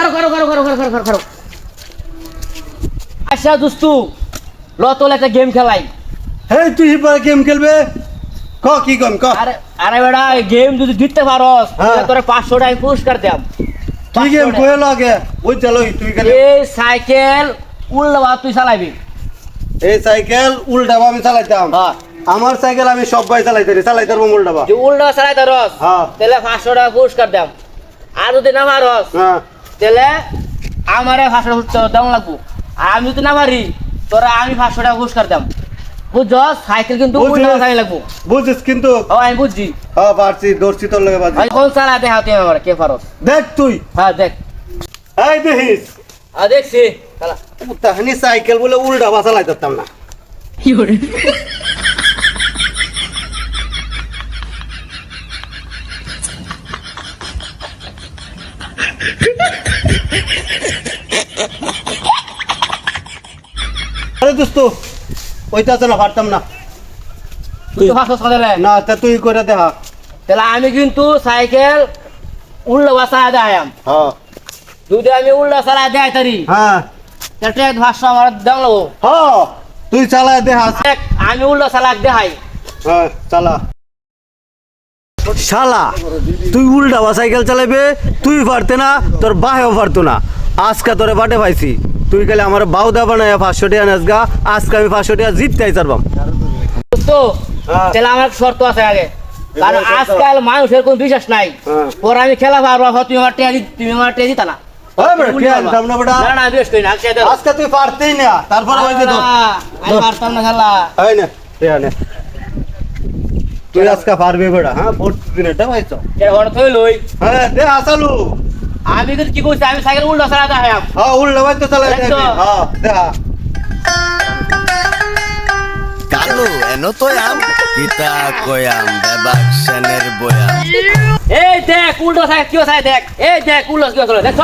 খারো খারো খারো খারো খারো খারো খারো। খারো আচ্ছা দোস্তু লতল একটা গেম খেলাই। হেই তুই হিপার গেম খেলবে? ক কি কম ক? আরে আরে বেটা গেম যদি জিততে পারস হ্যাঁ। তাহলে তোরে পাঁচশো টাকা পুরস্কার দেব কি গেম কয়ে লাগে ওই চলো তুই খেলে এই সাইকেল উল্লা তুই চালাবি। এই সাইকেল উল্টাবা আমি চালাইতাম। হ্যাঁ। আমার সাইকেল আমি সবাই চালাইতে পারি। চালাইতে পারব উল্টাবা যে উল্টা চালাইতে রস হ্যাঁ। তাহলে পাঁচশো টাকা পুরস্কার দেব আর যদি না মারস হ্যাঁ। তাহলে আমারে টাকা দাম লাগবো। আর আমি যদি না মারি তোরা আমি পাঁচশো টাকা পুরস্কার দাম। বুঝছ সাইকেল কিন্তু। উল্টা লাগবো। বুঝছিস কিন্তু? ও আমি বুঝছি। হ্যাঁ পারছি দর্শি তোর লাগে বাজি। ভাই কোন চালা দেখা তুই আমার কে পারস দেখ তুই। হ্যাঁ দেখ। এই দেখিস। হ্যাঁ দেখছি। তাহানি সাইকেল বলে পারতাম না। আরে দোস্ত ওইটা তো না পারতাম না। তুই তো পাঁচশো সাদালে না তা তুই করে দেখা। তাহলে আমি কিন্তু সাইকেল উল্টা বা চালা দেখাম হ্যাঁ। যদি আমি উল্টা চালা দেখাই তারি হ্যাঁ। তাহলে ভাষ্য আমার লাগবো। হ্যাঁ তুই চালায় দেখা। দেখ আমি উল্টা চালা দেখাই। হ্যাঁ চালা। শালা তুই উল্টাবা সাইকেল চালাবে তুই পারতে না তোর বাহেও পারতো না। আজকা তোরে বাটে পাইছি তুই কালে আমার বাউদা বানায় পাঁচশো টাকা নাচগা আজকে আমি পাঁচশো টাকা জিততেই চারবাম। তো হ্যাঁ। আমার শর্ত আছে আগে। কারণ আজকাল মানুষের বিশ্বাস নাই। হ্যাঁ। আমি খেলা পারব তুমি আমার টেয়া তুমি আমার টেয়া দিতা না। আজকে তুই পারতেই না তুই আজকে পারবি বেড়া হ্যাঁ দিন এটা পাইছ হ্যাঁ দে আসালু আমি কিন্তু কি করছি আমি সাইকেল উল্টা চালাতে দেখাম হ্যাঁ উল্টা ভাই তো চালাই দেখছ? হ্যাঁ দেখা। কালু এনো তো আম? কিতা কয়াম বেবাকশানের বয়াম এই দেখ উল্টো সাইকেল কি সাইকেল দেখ? এই দেখ উল্টো কি হলো দেখ